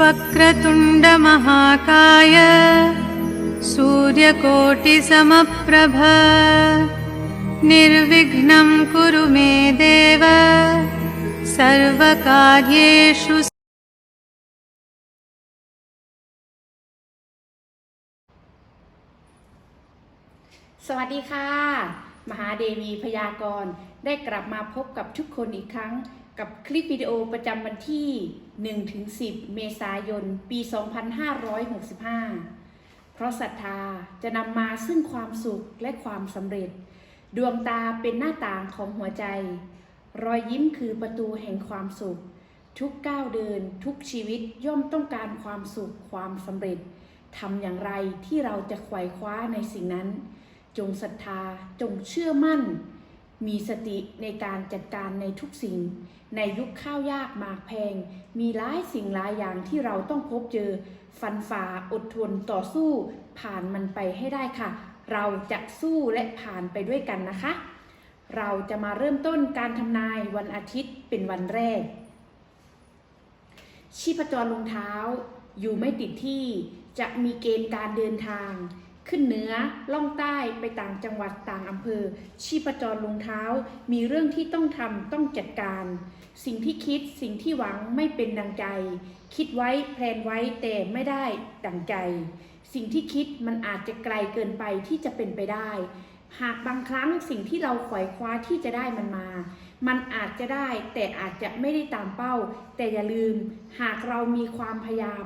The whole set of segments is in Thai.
वक्रतुण्डमहाकाय सूर्यकोटिसमप्रभ निर्विघ्नं कुरु मे देव सर्वकार्येषु สวัสดีค่ะ มหาเดวีพยากรณ์ได้กลับมาพบกับทุกคนอีกครั้ง กับคลิปวิดีโอประจำวันที่ 1-10 เมษายน ปี 2565 เพราะศรัทธาจะนำมาซึ่งความสุขและความสำเร็จ ดวงตาเป็นหน้าต่างของหัวใจ รอยยิ้มคือประตูแห่งความสุข ทุกก้าวเดินทุกชีวิตย่อมต้องการความสุขความสำเร็จทำอย่างไรที่เราจะไขว่คว้าในสิ่งนั้น จงศรัทธาจงเชื่อมั่น มีสติในการจัดการในทุกสิ่ง ในยุคข้าวยากหมากแพง มีหลายสิ่งหลายอย่างที่เราต้องพบเจอ ฟันฝ่าอดทนต่อสู้ ผ่านมันไปให้ได้ค่ะ เราจะสู้และผ่านไปด้วยกันนะคะ เราจะมาเริ่มต้นการทำนายวันอาทิตย์เป็นวันแรก ชีพจรลงเท้าอยู่ไม่ติดที่จะมีเกณฑ์การเดินทาง ขึ้นเหนือล่องใต้ไปต่างจังหวัดต่างอำเภอ ชีพจรลงเท้า มีเรื่องที่ต้องทำต้องจัดการ สิ่งที่คิดสิ่งที่หวังไม่เป็นดังใจ คิดไว้แพลนไว้แต่ไม่ได้ดังใจ สิ่งที่คิดมันอาจจะไกลเกินไปที่จะเป็นไปได้ หากบางครั้งสิ่งที่เราขวายคว้าที่จะได้มันมา มันอาจจะได้แต่อาจจะไม่ได้ตามเป้า แต่อย่าลืม หากเรามีความพยายาม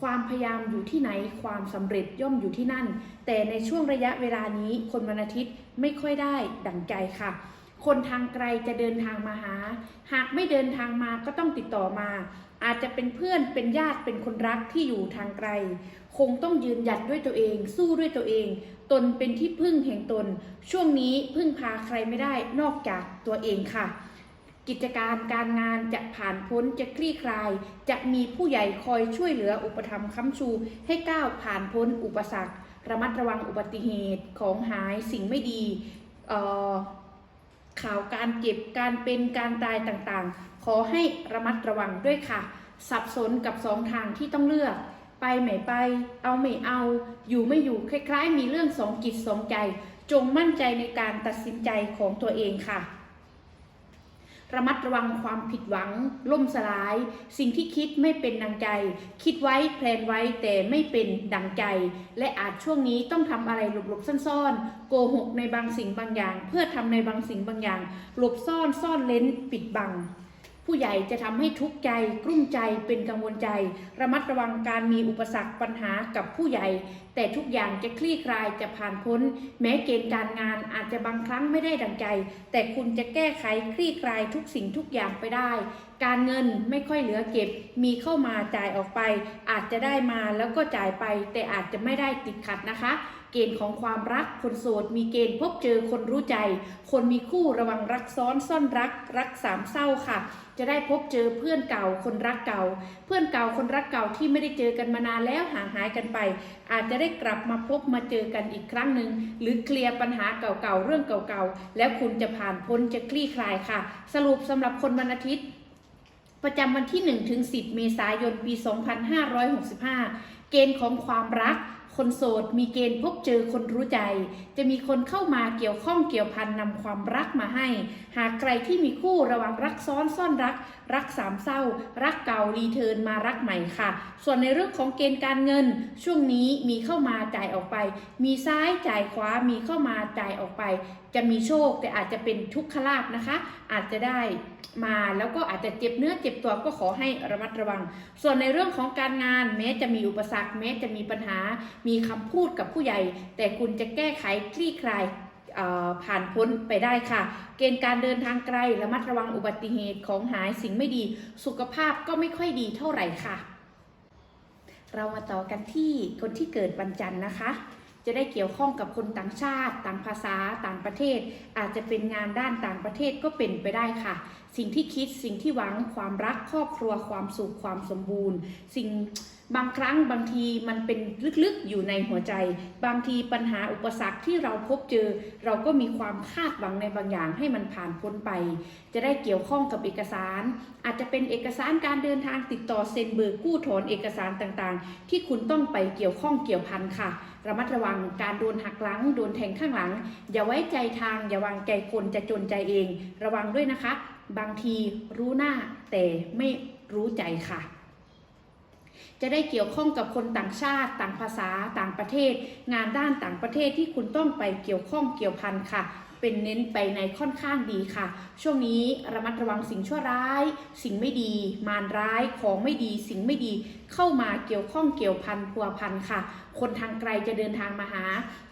ความพยายามอยู่ที่ไหนความสำเร็จย่อมอยู่ที่นั่น แต่ในช่วงระยะเวลานี้คนวันอาทิตย์ไม่ค่อยได้ดั่งใจค่ะ คนทางไกลจะเดินทางมาหา หากไม่เดินทางมาก็ต้องติดต่อมา อาจจะเป็นเพื่อนเป็นญาติเป็นคนรักที่อยู่ทางไกล คงต้องยืนหยัดด้วยตัวเอง สู้ด้วยตัวเอง ตนเป็นที่พึ่งแห่งตน ช่วงนี้พึ่งพาใครไม่ได้นอกจากตัวเองค่ะ กิจการการงานจะผ่านพ้นจะคลี่คลาย จะมีผู้ใหญ่คอยช่วยเหลืออุปถัมภ์ค้ำชู ให้ก้าวผ่านพ้นอุปสรรค ระมัดระวังอุบัติเหตุของหายสิ่งไม่ดีข่าวการเจ็บการเป็นการตายต่างๆ ขอให้ระมัดระวังด้วยค่ะ สับสนกับสองทางที่ต้องเลือก ไปไม่ไป เอาไม่เอา อยู่ไม่อยู่คล้ายๆ มีเรื่องสองจิตสองใจ จงมั่นใจในการตัดสินใจของตัวเองค่ะ ระมัดระวังความผิดหวัง ล่มสลาย สิ่งที่คิดไม่เป็นดังใจ คิดไว้แพลนไว้แต่ไม่เป็นดังใจ และอาจช่วงนี้ต้องทำอะไรหลบๆซ่อนๆ โกหกในบางสิ่งบางอย่าง เพื่อทำในบางสิ่งบางอย่าง หลบซ่อนซ่อนเลนปิดบัง ผู้ใหญ่จะทำให้ทุกข์ใจ กลุ้มใจเป็นกังวลใจ ระมัดระวังการมีอุปสรรคปัญหากับผู้ใหญ่ แต่ทุกอย่างจะคลี่คลายจะผ่านพ้น แม้เกณฑ์การงานอาจจะบางครั้งไม่ได้ดังใจ แต่คุณจะแก้ไขคลี่คลายทุกสิ่งทุกอย่างไปได้ การเงินไม่ค่อยเหลือเก็บ มีเข้ามาจ่ายออกไป อาจจะได้มาแล้วก็จ่ายไป แต่อาจจะไม่ได้ติดขัดนะคะ เกณฑ์ของความรักคนโสด มีเกณฑ์พบเจอคนรู้ใจ คนมีคู่ระวังรักซ้อนซ่อนรัก รักสามเศร้าค่ะ จะได้พบเจอเพื่อนเก่าคนรักเก่า เพื่อนเก่าคนรักเก่าที่ไม่ได้เจอกันมานานแล้วห่างหายกันไป อาจจะได้กลับมาพบมาเจอกันอีกครั้งหนึ่งหรือเคลียร์ปัญหาเก่าๆเรื่องเก่าๆแล้วคุณจะผ่านพ้นจะคลี่คลายค่ะ สรุปสำหรับคนวันอาทิตย์ประจำวันที่1ถึง10 เมษายน ปี 2565 เกณฑ์ของความรัก คนโสดมีเกณฑ์พบเจอคนรู้ใจ จะมีคนเข้ามาเกี่ยวข้องเกี่ยวพันนำความรักมาให้ หากใครที่มีคู่ระวังรักซ้อนซ่อนรักรักสามเศร้า รักเก่ารีเทิร์นมารักใหม่ค่ะ ส่วนในเรื่องของเกณฑ์การเงิน ช่วงนี้มีเข้ามาจ่ายออกไป มีซ้ายจ่ายขวามีเข้ามาจ่ายออกไป จะมีโชคแต่อาจจะเป็นทุกขลาบนะคะ อาจจะได้มาแล้วก็อาจจะเจ็บเนื้อเจ็บตัวก็ขอให้ระมัดระวัง ส่วนในเรื่องของการงานแม้จะมีอุปสรรค แม้จะมีปัญหา มีคำพูดกับผู้ใหญ่ แต่คุณจะแก้ไขคลี่คลาย ผ่านพ้นไปได้ค่ะ เกณฑ์การเดินทางไกลระมัดระวังอุบัติเหตุของหายสิ่งไม่ดี สุขภาพก็ไม่ค่อยดีเท่าไหร่ค่ะ เรามาต่อกันที่คนที่เกิดวันจันทร์นะคะจะได้เกี่ยวข้องกับคนต่างชาติ ต่างภาษา ต่างประเทศ อาจจะเป็นงานด้านต่างประเทศก็เป็นไปได้ค่ะ สิ่งที่คิด สิ่งที่หวัง ความรัก ครอบครัว ความสุข ความสมบูรณ์ สิ่ง บางครั้งบางทีมันเป็นลึกๆอยู่ในหัวใจ บางทีปัญหาอุปสรรคที่เราพบเจอ เราก็มีความคาดหวังในบางอย่างให้มันผ่านพ้นไป จะได้เกี่ยวข้องกับเอกสาร อาจจะเป็นเอกสารการเดินทางติดต่อเซ็นเบิกกู้ถอนเอกสารต่างๆ ที่คุณต้องไปเกี่ยวข้องเกี่ยวพันค่ะ ระมัดระวังการโดนหักหลังโดนแทงข้างหลัง อย่าไว้ใจทาง อย่าวางใจคนจะจนใจเอง ระวังด้วยนะคะ บางทีรู้หน้าแต่ไม่รู้ใจค่ะ จะได้เกี่ยวข้องกับคนต่างชาติ ต่างภาษา ต่างประเทศ งานด้านต่างประเทศที่คุณต้องไปเกี่ยวข้องเกี่ยวพันค่ะ เป็นเน้นไปในค่อนข้างดีค่ะ ช่วงนี้ระมัดระวังสิ่งชั่วร้าย สิ่งไม่ดี มารร้ายของไม่ดี สิ่งไม่ดี เข้ามาเกี่ยวข้องเกี่ยวพันพัวพันค่ะ คนทางไกลจะเดินทางมาหา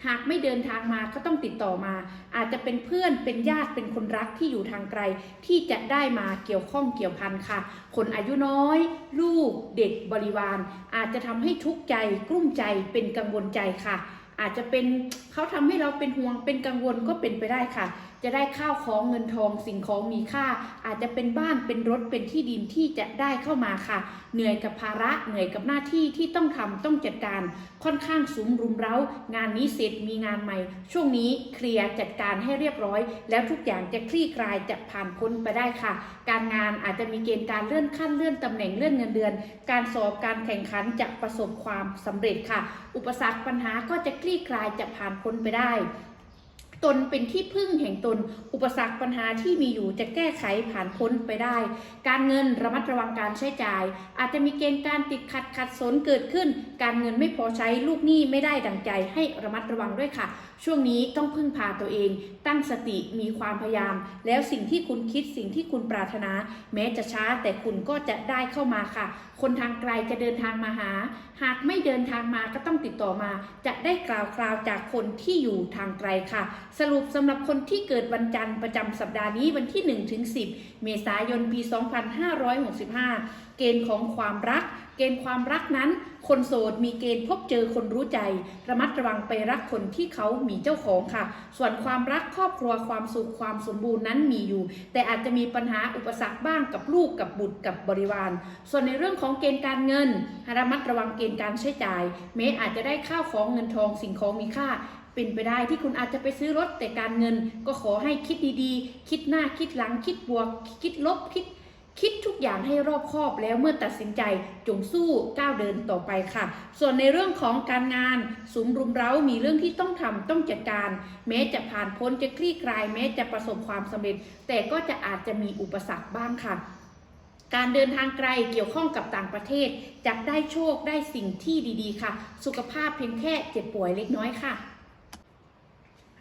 หากไม่เดินทางมาก็ต้องติดต่อมา อาจจะเป็นเพื่อนเป็นญาติเป็นคนรักที่อยู่ทางไกลที่จะได้มาเกี่ยวข้องเกี่ยวพันค่ะ คนอายุน้อย ลูกเด็กบริวาร อาจจะทำให้ทุกข์ใจกลุ้มใจเป็นกังวลใจค่ะ อาจจะเป็นเขาทำให้เราเป็นห่วงเป็นกังวลก็เป็นไปได้ค่ะ จะได้ข้าวของเงินทองสิ่งของมีค่า อาจจะเป็นบ้านเป็นรถเป็นที่ดินที่จะได้เข้ามาค่ะ เหนื่อยกับภาระเหนื่อยกับหน้าที่ที่ต้องทำต้องจัดการค่อนข้างสุมรุมเร้า งานนี้เสร็จมีงานใหม่ ช่วงนี้เคลียร์จัดการให้เรียบร้อย แล้วทุกอย่างจะคลี่คลายจะผ่านพ้นไปได้ค่ะ การงานอาจจะมีเกณฑ์การเลื่อนขั้นเลื่อนตำแหน่งเลื่อนเงินเดือน การสอบการแข่งขันจะประสบความสำเร็จค่ะ อุปสรรคปัญหาก็จะคลี่คลายจะผ่านพ้นไปได้ ตนเป็นที่พึ่งแห่งตน อุปสรรคปัญหาที่มีอยู่จะแก้ไขผ่านพ้นไปได้ การเงินระมัดระวังการใช้จ่าย อาจจะมีเกณฑ์การติดขัดขัดสนเกิดขึ้น การเงินไม่พอใช้ลูกหนี้ไม่ได้ดังใจให้ระมัดระวังด้วยค่ะช่วงนี้ต้องพึ่งพาตัวเอง ตั้งสติมีความพยายาม แล้วสิ่งที่คุณคิดสิ่งที่คุณปรารถนา แม้จะช้าแต่คุณก็จะได้เข้ามาค่ะ คนทางไกลจะเดินทางมาหา หากไม่เดินทางมาก็ต้องติดต่อมา จะได้กล่าวคราวจากคนที่อยู่ทางไกลค่ะ สรุปสำหรับคนที่เกิดวันจันทร์ประจำสัปดาห์นี้วันที่1ถึง10 เมษายนปี 2565 เกณฑ์ของความรัก เกณฑ์ความรักนั้น คนโสดมีเกณฑ์พบเจอคนรู้ใจ ระมัดระวังไปรักคนที่เขามีเจ้าของค่ะ ส่วนความรักครอบครัวความสุขความสมบูรณ์นั้นมีอยู่ แต่อาจจะมีปัญหาอุปสรรคบ้างกับลูกกับบุตรกับบริวาร ส่วนในเรื่องของเกณฑ์การเงินระมัดระวังเกณฑ์การใช้จ่ายแม้อาจจะได้ข้าวของเงินทองสิ่งของมีค่าเป็นไปได้ที่คุณอาจจะไปซื้อรถแต่การเงินก็ขอให้คิดดีๆ คิดหน้าคิดหลังคิดบวก คิดลบคิด คิดทุกอย่างให้รอบคอบแล้วเมื่อตัดสินใจจงสู้ก้าวเดินต่อไปค่ะ ส่วนในเรื่องของการงานสุมรุมเร้ามีเรื่องที่ต้องทำต้องจัดการ แม้จะผ่านพ้นจะคลี่คลาย แม้จะประสบความสำเร็จ แต่ก็จะอาจจะมีอุปสรรคบ้างค่ะการเดินทางไกลเกี่ยวข้องกับต่างประเทศจะได้โชคได้สิ่งที่ดีๆ ค่ะ สุขภาพเพียงแค่เจ็บป่วยเล็กน้อยค่ะ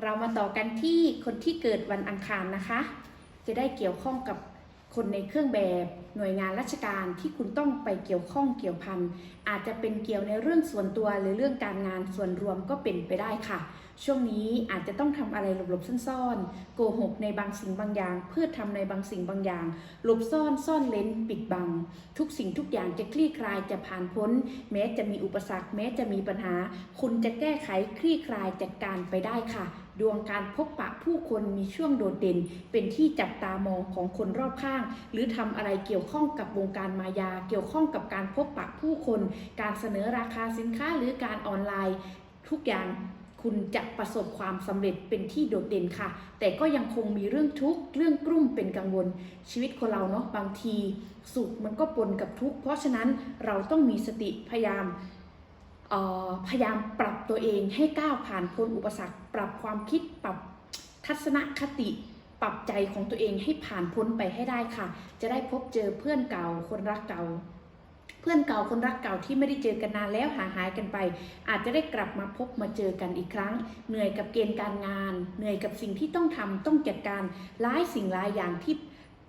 เรามาต่อกันที่คนที่เกิดวันอังคารนะคะ จะได้เกี่ยวข้องกับ คนในเครื่องแบบหน่วยงานราชการที่คุณต้องไปเกี่ยวข้องเกี่ยวพันอาจจะเป็นเกี่ยวในเรื่องส่วนตัวหรือเรื่องการงานส่วนรวมก็เป็นไปได้ค่ะ ช่วงนี้อาจจะต้องทำอะไรหลบๆซ่อนๆ โกหกในบางสิ่งบางอย่าง เพื่อทำในบางสิ่งบางอย่างหลบซ่อนซ่อนเลนปิดบัง ทุกสิ่งทุกอย่างจะคลี่คลายจะผ่านพ้น แม้จะมีอุปสรรค แม้จะมีปัญหา คุณจะแก้ไขคลี่คลายจัดการไปได้ค่ะ ดวงการพบปะผู้คนมีช่วงโดดเด่น เป็นที่จับตามองของคนรอบข้าง หรือทำอะไรเกี่ยวข้องกับวงการมายา เกี่ยวข้องกับการพบปะผู้คน การเสนอราคาสินค้าหรือการออนไลน์ ทุกอย่างคุณจะประสบความสำเร็จเป็นที่โดดเด่นค่ะ แต่ก็ยังคงมีเรื่องทุกข์เรื่องกลุ้มเป็นกังวล ชีวิตคนเราเนาะบางที สุขมันก็ปนกับทุกข์เพราะฉะนั้นเราต้องมีสติพยายาม พยายามปรับตัวเองให้ก้าวผ่านพ้นอุปสรรค ปรับความคิดปรับทัศนคติ ปรับใจของตัวเองให้ผ่านพ้นไปให้ได้ค่ะ จะได้พบเจอเพื่อนเก่าคนรักเก่า เพื่อนเก่าคนรักเก่าที่ไม่ได้เจอกันนานแล้วห่างหายกันไป อาจจะได้กลับมาพบมาเจอกันอีกครั้ง เหนื่อยกับเกณฑ์การงาน เหนื่อยกับสิ่งที่ต้องทำต้องจัดการหลายสิ่งหลายอย่างที่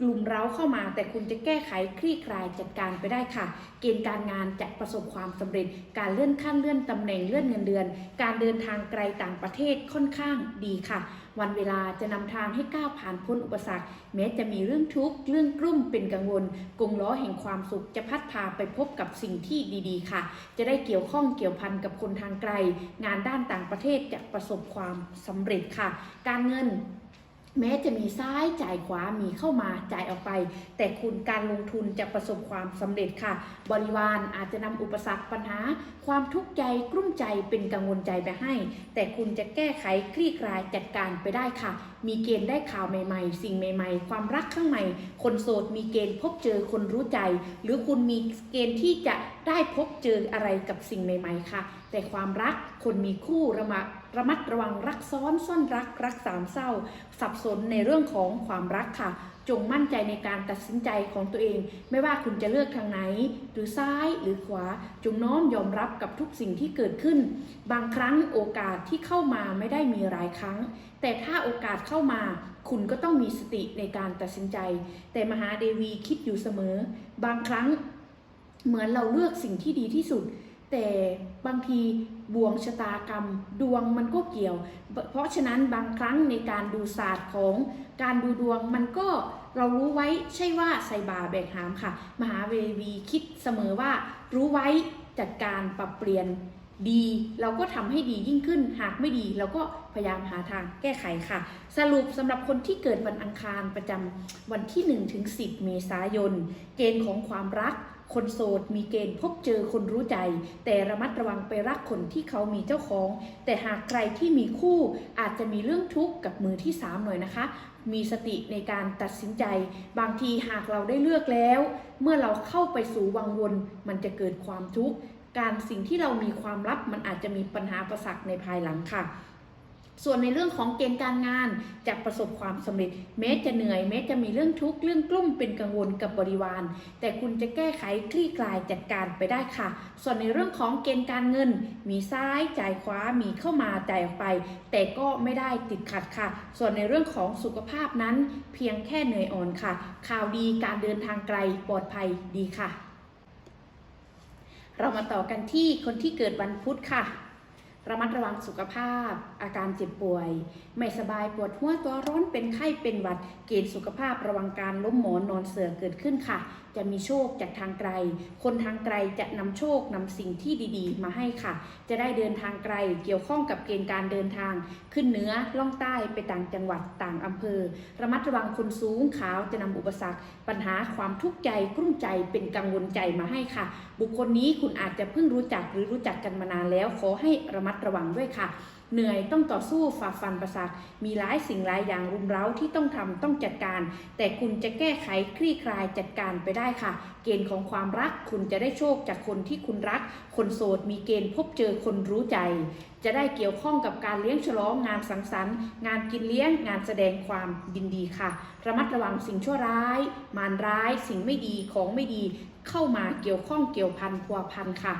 ลุ่มเร้าเข้ามา แต่คุณจะแก้ไขคลี่คลายจัดการไปได้ค่ะ เกณฑ์การงานจะประสบความสำเร็จ การเลื่อนขั้นเลื่อนตำแหน่งเลื่อนเงินเดือน การเดินทางไกลต่างประเทศค่อนข้างดีค่ะ วันเวลาจะนำทางให้ก้าวผ่านพ้นอุปสรรค แม้จะมีเรื่องทุกข์เรื่องกลุ้มเป็นกังวลกงล้อแห่งความสุขจะพัดพาไปพบกับสิ่งที่ดีๆ ค่ะ จะได้เกี่ยวข้องเกี่ยวพันกับคนทางไกล งานด้านต่างประเทศจะประสบความสำเร็จค่ะ การเงิน แม้จะมีซ้ายจ่ายขวามีเข้ามาจ่ายออกไป แต่คุณการลงทุนจะประสบความสำเร็จค่ะ บริวารอาจจะนำอุปสรรคปัญหา ความทุกข์ใจกลุ้มใจเป็นกังวลใจไปให้ แต่คุณจะแก้ไขคลี่คลายจัดการไปได้ค่ะ มีเกณฑ์ได้ข่าวใหม่ ๆ สิ่งใหม่ ๆ ความรักข้างใหม่ คนโสดมีเกณฑ์พบเจอคนรู้ใจ หรือคุณมีเกณฑ์ที่จะได้พบเจออะไรกับสิ่งใหม่ ๆ ค่ะ แต่ความรักคนมีคู่ระมัดระมัดระวังรักซ้อนซ่อนรักรักสามเศร้า สับสนในเรื่องของความรักค่ะ จงมั่นใจในการตัดสินใจของตัวเอง ไม่ว่าคุณจะเลือกทางไหน หรือซ้ายหรือขวา จงน้อมยอมรับกับทุกสิ่งที่เกิดขึ้น บางครั้งโอกาสที่เข้ามาไม่ได้มีหลายครั้ง แต่ถ้าโอกาสเข้ามา คุณก็ต้องมีสติในการตัดสินใจ แต่มหาเดวีคิดอยู่เสมอ บางครั้งเหมือนเราเลือกสิ่งที่ดีที่สุด แต่บางทีบ่วงชะตากรรมดวงมันก็เกี่ยว เพราะฉะนั้นบางครั้งในการดูศาสตร์ของการดูดวงมันก็เรารู้ไว้ใช่ว่าใส่บาแบกหามค่ะ มหาเววีคิดเสมอว่า รู้ไว้จัดการปรับเปลี่ยนดี เราก็ทำให้ดียิ่งขึ้นหากไม่ดี เราก็พยายามหาทางแก้ไขค่ะ สรุปสำหรับคนที่เกิดวันอังคารประจำวันที่1ถึง10 เมษายน เกณฑ์ของความรัก คนโสดมีเกณฑ์พบเจอคนรู้ใจ แต่ระมัดระวังไปรักคนที่เขามีเจ้าของ แต่หากใครที่มีคู่อาจจะมีเรื่องทุกข์กับมือที่สามหน่อยนะคะ มีสติในการตัดสินใจ บางทีหากเราได้เลือกแล้ว เมื่อเราเข้าไปสู่วังวนมันจะเกิดความทุกข์การสิ่งที่เรามีความลับมันอาจจะมีปัญหาประสักในภายหลังค่ะ ส่วนในเรื่องของเกณฑ์การงานจะประสบความสำเร็จแม้จะเหนื่อยแม้จะมีเรื่องทุกข์เรื่องกลุ้มเป็นกังวลกับบริวาร แต่คุณจะแก้ไขคลี่คลายจัดการไปได้ค่ะ ส่วนในเรื่องของเกณฑ์การเงิน มีซ้ายจ่ายขวามีเข้ามาจ่ายออกไป แต่ก็ไม่ได้ติดขัดค่ะ ส่วนในเรื่องของสุขภาพนั้นเพียงแค่เหนื่อยอ่อนค่ะ ข่าวดีการเดินทางไกลปลอดภัยดีค่ะ เรามาต่อกันที่คนที่เกิดวันพุธค่ะ ระมัดระวังสุขภาพ อาการเจ็บป่วย ไม่สบายปวดหัวตัวร้อนเป็นไข้เป็นหวัดเกณฑ์สุขภาพระวังการล้มหมอนนอนเสือเกิดขึ้นค่ะ จะมีโชคจากทางไกล คนทางไกลจะนำโชคนำสิ่งที่ดีๆ มาให้ค่ะ จะได้เดินทางไกลเกี่ยวข้องกับเกณฑ์การเดินทาง ขึ้นเหนือล่องใต้ไปต่างจังหวัดต่างอำเภอ ระมัดระวังคนสูงขาวจะนำอุปสรรค ปัญหาความทุกข์ใจกลุ้มใจเป็นกังวลใจมาให้ค่ะ บุคคลนี้คุณอาจจะเพิ่งรู้จักหรือรู้จักกันมานานแล้ว ขอให้ระมัดระวังด้วยค่ะเหนื่อยต้องต่อสู้ฝ่าฟันประสาทมีหลายสิ่งหลายอย่างรุมเร้าที่ต้องทำต้องจัดการ แต่คุณจะแก้ไขคลี่คลายจัดการไปได้ค่ะ เกณฑ์ของความรักคุณจะได้โชคจากคนที่คุณรัก คนโสดมีเกณฑ์พบเจอคนรู้ใจ จะได้เกี่ยวข้องกับการเลี้ยงฉลองงานสังสรรค์ งานกินเลี้ยงงานแสดงความยินดีค่ะ ระมัดระวังสิ่งชั่วร้าย มารร้าย สิ่งไม่ดีของไม่ดี เข้ามาเกี่ยวข้องเกี่ยวพันพัวพันค่ะ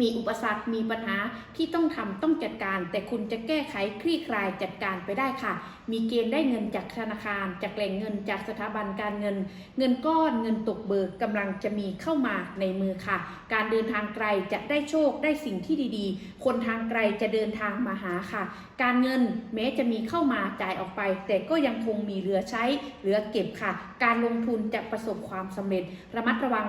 มีอุปสรรค มีปัญหาที่ต้องทำต้องจัดการ แต่คุณจะแก้ไขคลี่คลายจัดการไปได้ค่ะ มีเกณฑ์ได้เงินจากธนาคาร จากแหล่งเงิน จากสถาบันการเงิน เงินก้อนเงินตกเบิกกำลังจะมีเข้ามาในมือค่ะ การเดินทางไกลจะได้โชคได้สิ่งที่ดีๆ คนทางไกลจะเดินทางมาหาค่ะ การเงินแม้จะมีเข้ามาจ่ายออกไป แต่ก็ยังคงมีเหลือใช้เหลือเก็บค่ะ การลงทุนจะประสบความสำเร็จระมัดระวัง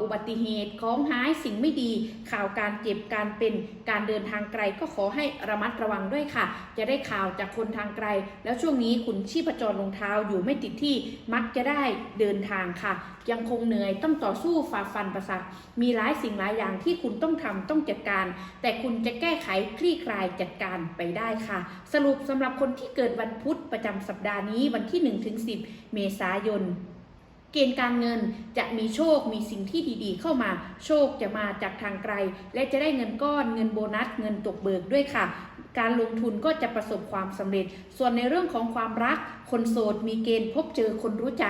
อุบัติเหตุของหายสิ่งไม่ดี ข่าวการเจ็บการเป็นการเดินทางไกลก็ขอให้ระมัดระวังด้วยค่ะ จะได้ข่าวจากคนทางไกล แล้วช่วงนี้คุณชีพจรลงเท้าอยู่ไม่ติดที่มักจะได้เดินทางค่ะ ยังคงเหนื่อยต้องต่อสู้ฝ่าฟันประสักมีหลายสิ่งหลายอย่างที่คุณต้องทำต้องจัดการ แต่คุณจะแก้ไขคลี่คลายจัดการไปได้ค่ะ สรุปสำหรับคนที่เกิดวันพุธประจำสัปดาห์นี้วันที่ 1-10 เมษายน เกณฑ์การเงินจะมีโชค มีสิ่งที่ดีๆ เข้ามา โชคจะมาจากทางไกล และจะได้เงินก้อน เงินโบนัส เงินตกเบิกด้วยค่ะ การลงทุนก็จะประสบความสำเร็จ ส่วนในเรื่องของความรัก คนโสดมีเกณฑ์พบเจอคนรู้ใจ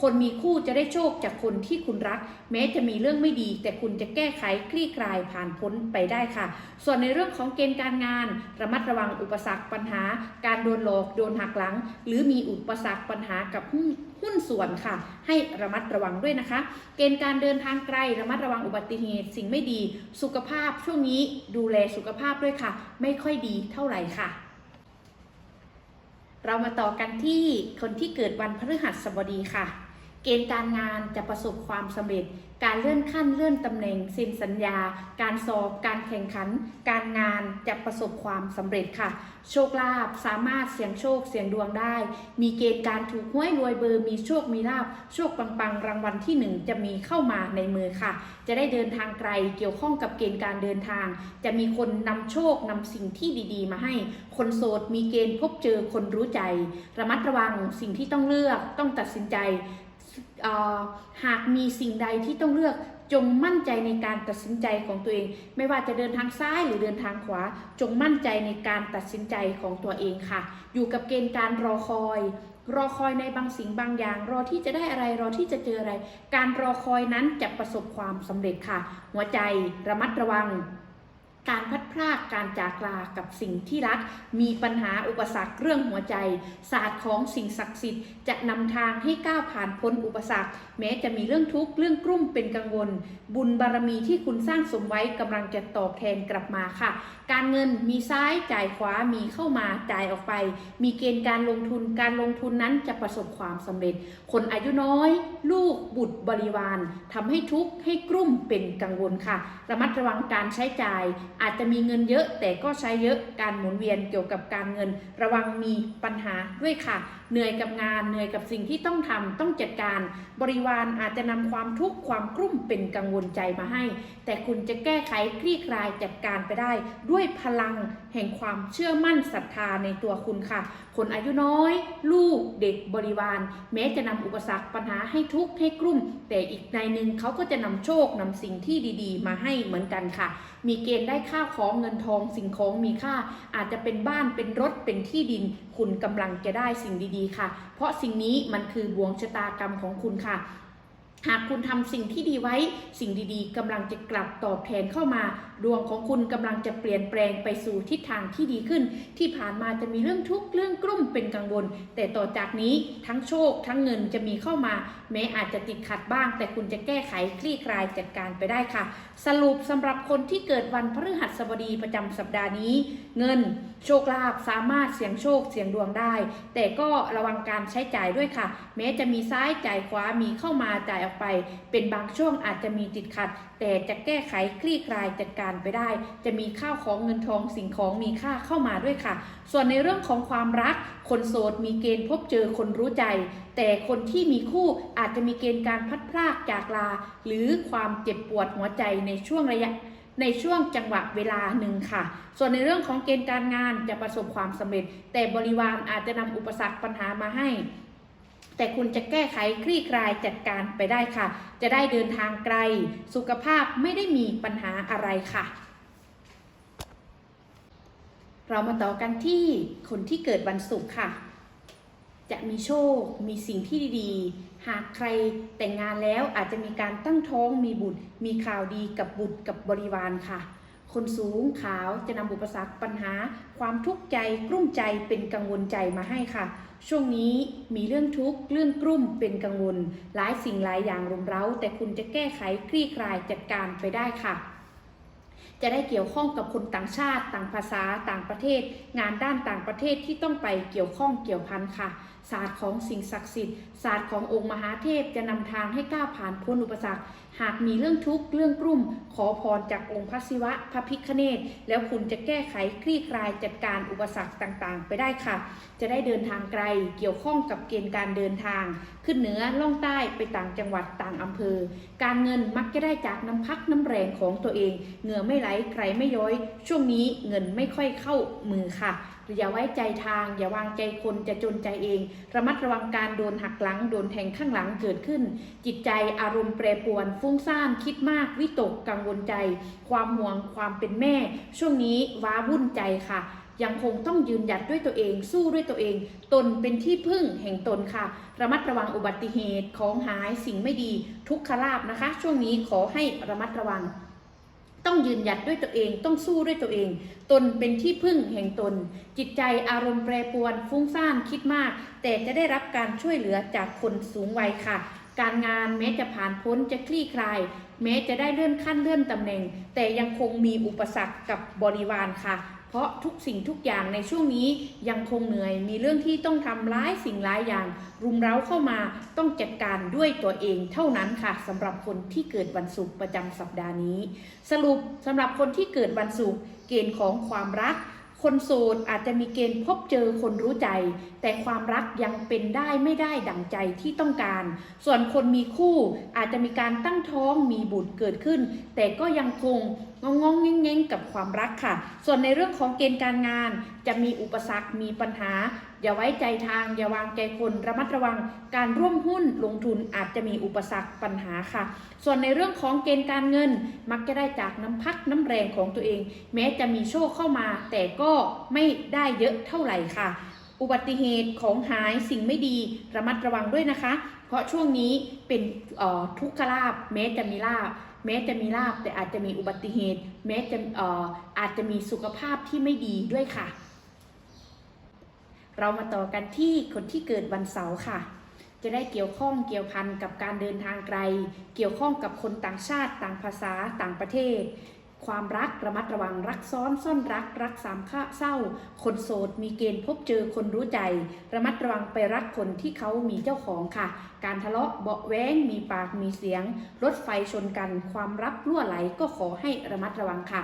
คนมีคู่จะได้โชคจากคนที่คุณรัก แม้จะมีเรื่องไม่ดี แต่คุณจะแก้ไขคลี่คลายผ่านพ้นไปได้ค่ะ ส่วนในเรื่องของเกณฑ์การงาน ระมัดระวังอุปสรรคปัญหา การโดนหลอกโดนหักหลัง หรือมีอุปสรรคปัญหากับหุ้นหุ้นส่วนค่ะ ให้ระมัดระวังด้วยนะคะ เกณฑ์การเดินทางไกลระมัดระวังอุบัติเหตุสิ่งไม่ดี สุขภาพช่วงนี้ดูแลสุขภาพด้วยค่ะ ไม่ค่อยดีเท่าไหร่ค่ะ เรามาต่อกันที่คนที่เกิดวันพฤหัสบดีค่ะ เกณฑ์การงานจะประสบความสำเร็จ การเลื่อนขั้นเลื่อนตำแหน่งเซ็นสัญญา การสอบ การแข่งขัน การงานจะประสบความสำเร็จค่ะ โชคลาภสามารถเสี่ยงโชคเสี่ยงดวงได้ มีเกณฑ์การถูกห้วยรวยเบอร์ มีโชคมีลาภ โชคปังๆ รางวัลที่หนึ่งจะมีเข้ามาในมือค่ะ จะได้เดินทางไกล เกี่ยวข้องกับเกณฑ์การเดินทาง จะมีคนนำโชคนำสิ่งที่ดีๆ มาให้ คนโสดมีเกณฑ์พบเจอคนรู้ใจ ระมัดระวังสิ่งที่ต้องเลือก ต้องตัดสินใจ หากมีสิ่งใดที่ต้องเลือกจงมั่นใจในการตัดสินใจของตัวเอง ไม่ว่าจะเดินทางซ้ายหรือเดินทางขวา จงมั่นใจในการตัดสินใจของตัวเองค่ะ อยู่กับเกณฑ์การรอคอย รอคอยในบางสิ่งบางอย่าง รอที่จะได้อะไรรอที่จะเจออะไร การรอคอยนั้นจะประสบความสำเร็จค่ะ หัวใจระมัดระวัง การพัดพรากการจากลากับสิ่งที่รัก มีปัญหาอุปสรรคเรื่องหัวใจ ศาสตร์ของสิ่งศักดิ์สิทธิ์จะนำทางให้ก้าวผ่านพ้นอุปสรรค แม้จะมีเรื่องทุกข์เรื่องกลุ้มเป็นกังวล บุญบารมีที่คุณสร้างสมไว้กำลังจะตอบแทนกลับมาค่ะ การเงินมีซ้ายจ่ายขวามีเข้ามาจ่ายออกไป มีเกณฑ์การลงทุนการลงทุนนั้นจะประสบความสำเร็จ คนอายุน้อย ลูกบุตรบริวารทำให้ทุกข์ให้กลุ้มเป็นกังวลค่ะ ระมัดระวังการใช้จ่ายอาจจะมีเงินเยอะแต่ก็ใช้เยอะการหมุนเวียนเกี่ยวกับการเงิน ระวังมีปัญหาด้วยค่ะ เหนื่อยกับงานเหนื่อยกับสิ่งที่ต้องทำต้องจัดการ บริวารอาจจะนำความทุกข์ความกลุ้มเป็นกังวลใจมาให้ แต่คุณจะแก้ไขคลี่คลายจัดการไปได้ ด้วยพลังแห่งความเชื่อมั่นศรัทธาในตัวคุณค่ะ คนอายุน้อย ลูกเด็กบริวาร แม้จะนำอุปสรรคปัญหาให้ทุกข์ให้กลุ่มแต่อีกในหนึ่งเขาก็จะนำโชคนำสิ่งที่ดี ๆ มาให้เหมือนกันค่ะ มีเกณฑ์ได้ข้าวของเงินทองสิ่งของมีค่า อาจจะเป็นบ้านเป็นรถเป็นที่ดิน คุณกำลังจะได้สิ่งดีๆค่ะ เพราะสิ่งนี้มันคือบวงชะตากรรมของคุณค่ะหากคุณทำสิ่งที่ดีไว้สิ่งดีๆกำลังจะกลับตอบแทนเข้ามา ดวงของคุณกำลังจะเปลี่ยนแปลงไปสู่ทิศทางที่ดีขึ้น ที่ผ่านมาจะมีเรื่องทุกข์เรื่องกลุ้มเป็นกังวล แต่ต่อจากนี้ทั้งโชค ทั้งเงินจะมีเข้ามา แม้อาจจะติดขัดบ้าง แต่คุณจะแก้ไขคลี่คลายจัดการไปได้ค่ะ สรุปสำหรับคนที่เกิดวันพฤหัสบดีประจำสัปดาห์นี้ เงินโชคลาภสามารถเสี่ยงโชคเสี่ยงดวงได้ แต่ก็ระวังการใช้จ่ายด้วยค่ะ แม้จะมีซ้ายจ่ายขวามีเข้ามาจ่ายออกไป เป็นบางช่วงอาจจะมีติดขัด แต่จะแก้ไขคลี่คลายจัดการไปได้ จะมีข้าวของเงินทองสิ่งของมีค่าเข้ามาด้วยค่ะ ส่วนในเรื่องของความรัก คนโสดมีเกณฑ์พบเจอคนรู้ใจ แต่คนที่มีคู่อาจจะมีเกณฑ์การพัดพรากจากลา หรือความเจ็บปวดหัวใจในช่วงระยะในช่วงจังหวะเวลาหนึ่งค่ะ ส่วนในเรื่องของเกณฑ์การงานจะประสบความสำเร็จ แต่บริวารอาจจะนำอุปสรรคปัญหามาให้ แต่คุณจะแก้ไขคลี่คลายจัดการไปได้ค่ะ จะได้เดินทางไกล สุขภาพไม่ได้มีปัญหาอะไรค่ะ เรามาต่อกันที่คนที่เกิดวันศุกร์ค่ะ จะมีโชค มีสิ่งที่ดีๆ หากใครแต่งงานแล้วอาจจะมีการตั้งท้องมีบุตร มีข่าวดีกับบุตรกับบริวารค่ะคนสูงขาวจะนำอุปสรรคปัญหา ความทุกข์ใจกลุ้มใจเป็นกังวลใจมาให้ค่ะ ช่วงนี้มีเรื่องทุกข์เรื่องกลุ้มเป็นกังวลหลายสิ่งหลายอย่างรุมเร้า แต่คุณจะแก้ไขคลี่คลายจัดการไปได้ค่ะ จะได้เกี่ยวข้องกับคนต่างชาติ ต่างภาษาต่างประเทศ งานด้านต่างประเทศที่ต้องไปเกี่ยวข้องเกี่ยวพันค่ะ ศาสตร์ของสิ่งศักดิ์สิทธิ์ศาสตร์ขององค์มหาเทพจะนำทางให้ก้าวผ่านพ้นอุปสรรค หากมีเรื่องทุกข์เรื่องกลุ่ม ขอพรจากองค์พระศิวะพระพิฆเนศแล้วคุณจะแก้ไขคลี่คลายจัดการอุปสรรคต่างๆ ไปได้ค่ะ จะได้เดินทางไกลเกี่ยวข้องกับเกณฑ์การเดินทาง ขึ้นเหนือล่องใต้ไปต่างจังหวัดต่างอำเภอ การเงินมักจะได้จากน้ำพักน้ำแรงของตัวเองเหงื่อไม่ไหลใครไม่ย้อย ช่วงนี้เงินไม่ค่อยเข้ามือค่ะ อย่าไว้ใจทาง อย่าวางใจคนจะจนใจเอง ระมัดระวังการโดนหักหลัง โดนแทงข้างหลังเกิดขึ้น จิตใจอารมณ์แปรปรวน ฟุ้งซ่านคิดมาก วิตกกังวลใจ ความห่วงความเป็นแม่ ช่วงนี้ว้าวุ่นใจค่ะยังคงต้องยืนหยัดด้วยตัวเอง สู้ด้วยตัวเอง ตนเป็นที่พึ่งแห่งตนค่ะ ระมัดระวังอุบัติเหตุของหายสิ่งไม่ดี ทุกขลาบนะคะ ช่วงนี้ขอให้ระมัดระวัง ต้องยืนหยัดด้วยตัวเอง ต้องสู้ด้วยตัวเอง ตนเป็นที่พึ่งแห่งตน จิตใจอารมณ์แปรปรวน ฟุ้งซ่านคิดมาก แต่จะได้รับการช่วยเหลือจากคนสูงวัยค่ะ การงานแม้จะผ่านพ้นจะคลี่คลาย แม้จะได้เลื่อนขั้นเลื่อนตำแหน่ง แต่ยังคงมีอุปสรรคกับบริวารค่ะ เพราะทุกสิ่งทุกอย่างในช่วงนี้ยังคงเหนื่อย มีเรื่องที่ต้องทำร้ายสิ่งร้ายอย่าง รุมเร้าเข้ามาต้องจัดการด้วยตัวเองเท่านั้นค่ะสำหรับคนที่เกิดวันศุกร์ประจำสัปดาห์นี้ สรุปสำหรับคนที่เกิดวันศุกร์เกณฑ์ของความรัก คนโสดอาจจะมีเกณฑ์พบเจอคนรู้ใจ แต่ความรักยังเป็นได้ไม่ได้ดั่งใจที่ต้องการ ส่วนคนมีคู่อาจจะมีการตั้งท้องมีบุตรเกิดขึ้น แต่ก็ยังคงงงงงๆแงงกับความรักค่ะ ส่วนในเรื่องของเกณฑ์การงานจะมีอุปสรรคมีปัญหา อย่าไว้ใจทางอย่าวางใจคนระมัดระวังการร่วมหุ้นลงทุนอาจจะมีอุปสรรคปัญหาค่ะ ส่วนในเรื่องของเกณฑ์การเงินมักจะได้จากน้ำพักน้ำแรงของตัวเอง แม้จะมีโชคเข้ามา แต่ก็ไม่ได้เยอะเท่าไหร่ค่ะ อุบัติเหตุของหายสิ่งไม่ดีระมัดระวังด้วยนะคะ เพราะช่วงนี้เป็นออทุกขลาบแม้จะมีลาบแม้จะมีลาบแต่อาจจะมีอุบัติเหตุ แม้จะอออาจจะมีสุขภาพที่ไม่ดีด้วยค่ะ เรามาต่อกันที่คนที่เกิดวันเสาร์ค่ะ จะได้เกี่ยวข้องเกี่ยวพันกับการเดินทางไกล เกี่ยวข้องกับคนต่างชาติต่างภาษาต่างประเทศ ความรักระมัดระวังรักซ้อนซ่อนรัก รักสามข้าเศร้า คนโสดมีเกณฑ์พบเจอคนรู้ใจ ระมัดระวังไปรักคนที่เขามีเจ้าของค่ะ การทะเลาะเบาะแว้งมีปากมีเสียง รถไฟชนกัน ความรักรั่วไหลก็ขอให้ระมัดระวังค่ะ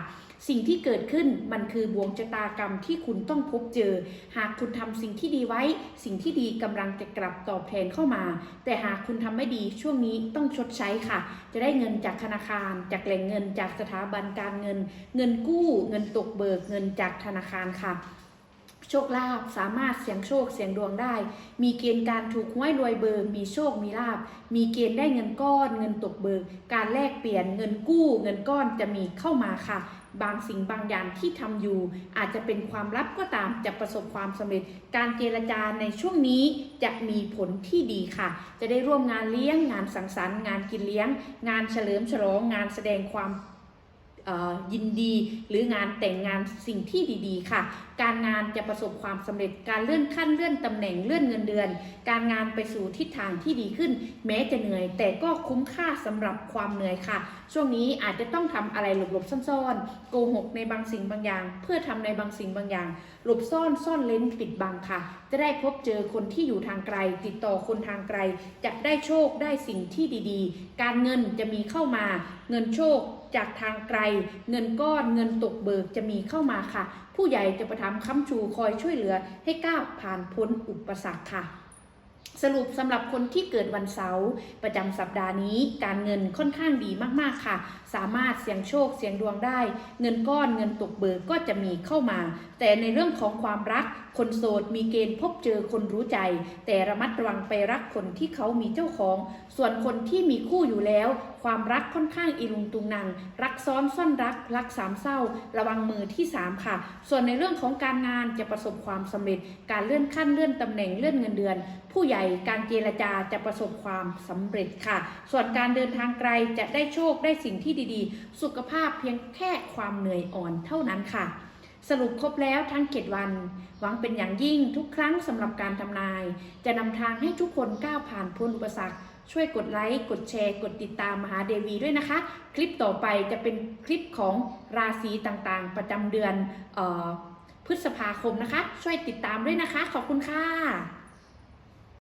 สิ่งที่เกิดขึ้นมันคือบวงชะตากรรมที่คุณต้องพบเจอ หากคุณทำสิ่งที่ดีไว้ สิ่งที่ดีกำลังจะกลับตอบแทนเข้ามา แต่หากคุณทำไม่ดีช่วงนี้ต้องชดใช้ค่ะ จะได้เงินจากธนาคาร จากแหล่งเงิน จากสถาบันการเงิน เงินกู้ เงินตกเบิกเงินจากธนาคารค่ะโชคลาภสามารถเสี่ยงโชคเสี่ยงดวงได้ มีเกณฑ์การถูกหวยรวยเบอร์มีโชคมีลาภมีเกณฑ์ได้เงินก้อน เงินตกเบิกการแลกเปลี่ยนเงินกู้ เงินก้อนจะมีเข้ามาค่ะบางสิ่งบางอย่างที่ทำอยู่ อาจจะเป็นความลับก็ตามจะประสบความสำเร็จ การเจรจาในช่วงนี้จะมีผลที่ดีค่ะ จะได้ร่วมงานเลี้ยงงานสังสรรค์ งานกินเลี้ยง งานเฉลิมฉลองงานแสดงความ ยินดีหรืองานแต่งงานสิ่งที่ดีๆ ค่ะ การงานจะประสบความสำเร็จการเลื่อนขั้นเลื่อนตำแหน่งเลื่อนเงินเดือน การงานไปสู่ทิศทางที่ดีขึ้น แม้จะเหนื่อย แต่ก็คุ้มค่าสำหรับความเหนื่อยค่ะ ช่วงนี้อาจจะต้องทำอะไรหลบๆซ่อนๆโกหกในบางสิ่งบางอย่าง เพื่อทำในบางสิ่งบางอย่าง หลบซ่อนซ่อนเล้นปิดบังค่ะ จะได้พบเจอคนที่อยู่ทางไกล ติดต่อคนทางไกลจะได้โชคได้สิ่งที่ดีๆ การเงินจะมีเข้ามาเงินโชคจากทางไกล เงินก้อนเงินตกเบิกจะมีเข้ามาค่ะ ผู้ใหญ่จะประทำค้ำชูคอยช่วยเหลือให้ก้าวผ่านพ้นอุปสรรคค่ะสรุปสำหรับคนที่เกิดวันเสาร์ประจำสัปดาห์นี้การเงินค่อนข้างดีมากๆค่ะ สามารถเสี่ยงโชคเสี่ยงดวงได้ เงินก้อนเงินตกเบิกก็จะมีเข้ามา แต่ในเรื่องของความรัก คนโสดมีเกณฑ์พบเจอคนรู้ใจ แต่ระมัดระวังไปรักคนที่เขามีเจ้าของ ส่วนคนที่มีคู่อยู่แล้ว ความรักค่อนข้างอีลุงตุงนางรักซ้อนซ่อนรัก รักสามเศร้า ระวังมือที่สามค่ะ ส่วนในเรื่องของการงานจะประสบความสำเร็จ การเลื่อนขั้นเลื่อนตำแหน่งเลื่อนเงินเดือน ผู้ใหญ่การเจรจาจะประสบความสำเร็จค่ะ ส่วนการเดินทางไกลจะได้โชคได้สิ่งที่ดีๆ สุขภาพเพียงแค่ความเหนื่อยอ่อนเท่านั้นค่ะ สรุปครบแล้วทั้งเขตวัน หวังเป็นอย่างยิ่งทุกครั้งสำหรับการทำนาย จะนำทางให้ทุกคนก้าวผ่านพ้นอุปสรรค ช่วยกดไลค์ กดแชร์ กดติดตามมหาเดวีด้วยนะคะ คลิปต่อไปจะเป็นคลิปของราศีต่างๆ ประจำเดือนออพฤษภาคมนะคะ ช่วยติดตามด้วยนะคะ ขอบคุณค่ะ